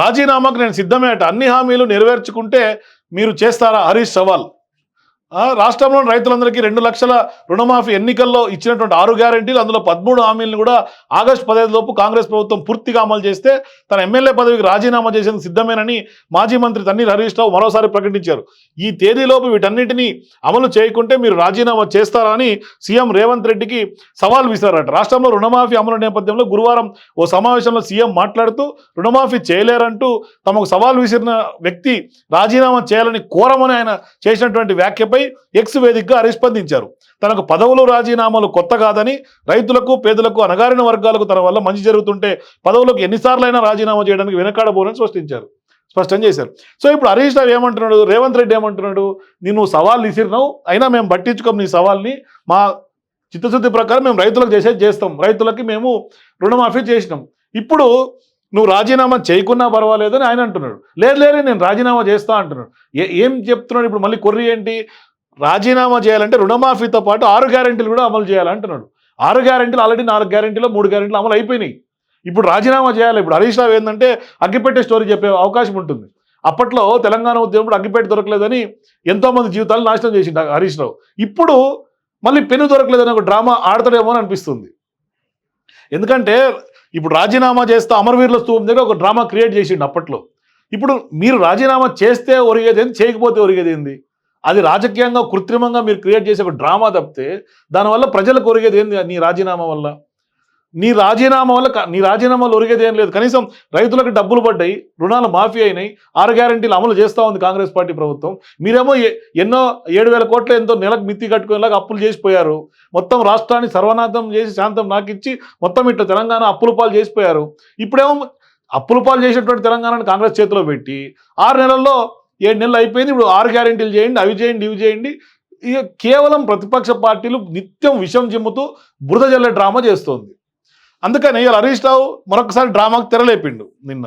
రాజీనామాకు నేను సిద్ధమేట అన్ని హామీలు నెరవేర్చుకుంటే మీరు చేస్తారా? హరీష్ సవాల్. రాష్ట్రంలోని రైతులందరికీ రెండు లక్షల రుణమాఫీ ఎన్నికల్లో ఇచ్చినటువంటి ఆరు గ్యారంటీలు అందులో పదమూడు హామీలను కూడా ఆగస్టు పదహైదు లోపు కాంగ్రెస్ ప్రభుత్వం పూర్తిగా అమలు చేస్తే తన ఎమ్మెల్యే పదవికి రాజీనామా చేసేందుకు సిద్ధమేనని మాజీ మంత్రి తన్నీర్ హరీష్ రావు మరోసారి ప్రకటించారు. ఈ తేదీలోపు వీటన్నిటినీ అమలు చేయకుంటే మీరు రాజీనామా చేస్తారా అని సీఎం రేవంత్ రెడ్డికి సవాల్ విసిరారట. రాష్ట్రంలో రుణమాఫీ అమలు నేపథ్యంలో గురువారం ఓ సమావేశంలో సీఎం మాట్లాడుతూ రుణమాఫీ చేయలేరంటూ తమకు సవాల్ విసిరిన వ్యక్తి రాజీనామా చేయాలని కోరమని ఆయన చేసినటువంటి వ్యాఖ్యపై ఎక్స్ వేదికగా హరీష్ స్పందించారు. తనకు పదవులు రాజీనామాలు కొత్త కాదని రైతులకు పేదలకు అణగారిన వర్గాలకు తన వల్ల మంచి జరుగుతుంటే పదవులకు ఎన్నిసార్లైనా రాజీనామా చేయడానికి వెనకాడబోనని స్పష్టించారు. స్పష్టం చేశారు. సో ఇప్పుడు హరీష్ రావు ఏమంటున్నాడు? రేవంత్ రెడ్డి ఏమంటున్నాడు? నేను సవాల్ ఇసిరినావు అయినా మేము పట్టించుకోం నీ సవాల్ని. మా చిత్తశుద్ధి ప్రకారం మేము రైతులకు చేసేది చేస్తాం. రైతులకి మేము రుణమాఫీ చేసినాం. ఇప్పుడు నువ్వు రాజీనామా చేయకున్నా పర్వాలేదని ఆయన అంటున్నాడు. లేదు లేదు నేను రాజీనామా చేస్తా అంటున్నాడు. ఏం చెప్తున్నాడు? ఇప్పుడు మళ్ళీ కొర్రీ ఏంటి? రాజీనామా చేయాలంటే రుణమాఫీతో పాటు ఆరు గ్యారెంటీలు కూడా అమలు చేయాలంటున్నాడు ఆరు గ్యారెంటీలు ఆల్రెడీ నాలుగు గ్యారెంటీలో మూడు గ్యారెంటీలు అమలు అయిపోయినాయి. ఇప్పుడు రాజీనామా చేయాలి. ఇప్పుడు హరీష్ రావు ఏంటంటే అగ్గిపెట్టే స్టోరీ చెప్పే అవకాశం ఉంటుంది. అప్పట్లో తెలంగాణ ఉద్యమంలో అగ్గిపెట్టి దొరకలేదని ఎంతోమంది జీవితాలు నాశనం చేసిండు హరీష్ రావు. ఇప్పుడు మళ్ళీ పెన్ను దొరకలేదని ఒక డ్రామా ఆడతాడేమో అని అనిపిస్తుంది. ఎందుకంటే ఇప్పుడు రాజీనామా చేస్తే అమరవీరుల స్తూపం దగ్గర ఒక డ్రామా క్రియేట్ చేసిండు అప్పట్లో. ఇప్పుడు మీరు రాజీనామా చేస్తే ఒరిగేది ఏంది? చేయకపోతే ఒరిగేది ఏంది? అది రాజకీయంగా కృత్రిమంగా మీరు క్రియేట్ చేసే ఒక డ్రామా తప్పితే దానివల్ల ప్రజలకు కొరిగేది ఏంది? నీ రాజీనామా వల్ల. నీ రాజీనామా వల్ల నీ రాజీనామాలు ఒరిగేది ఏం లేదు. కనీసం రైతులకు డబ్బులు పడ్డాయి రుణాలు మాఫీ అయినాయి ఆరు గ్యారెంటీలు అమలు చేస్తూ ఉంది కాంగ్రెస్ పార్టీ ప్రభుత్వం. మీరేమో ఎ- ఎన్నో ఏడు వేల కోట్లు ఎంతో నెలకు మిత్తి కట్టుకునేలాగా అప్పులు చేసిపోయారు. మొత్తం రాష్ట్రాన్ని సర్వనాశనం చేసి శాంతం నాకిచ్చి మొత్తం ఇట్లా తెలంగాణ అప్పుల పాలు చేసిపోయారు. ఇప్పుడేమో అప్పుల పాలు చేసినటువంటి తెలంగాణను కాంగ్రెస్ చేతిలో పెట్టి ఆరు నెలల్లో ఏడు నెలలు అయిపోయింది ఇప్పుడు ఆరు గ్యారెంటీలు చేయండి అవి చేయండి ఇవి చేయండి. ఇక కేవలం ప్రతిపక్ష పార్టీలు నిత్యం విషం చిమ్ముతూ బురద జల్లే డ్రామా చేస్తోంది. అందుకని ఇవాళ హరీష్ రావు మరొకసారి డ్రామాకు తెరలేపిండు నిన్న.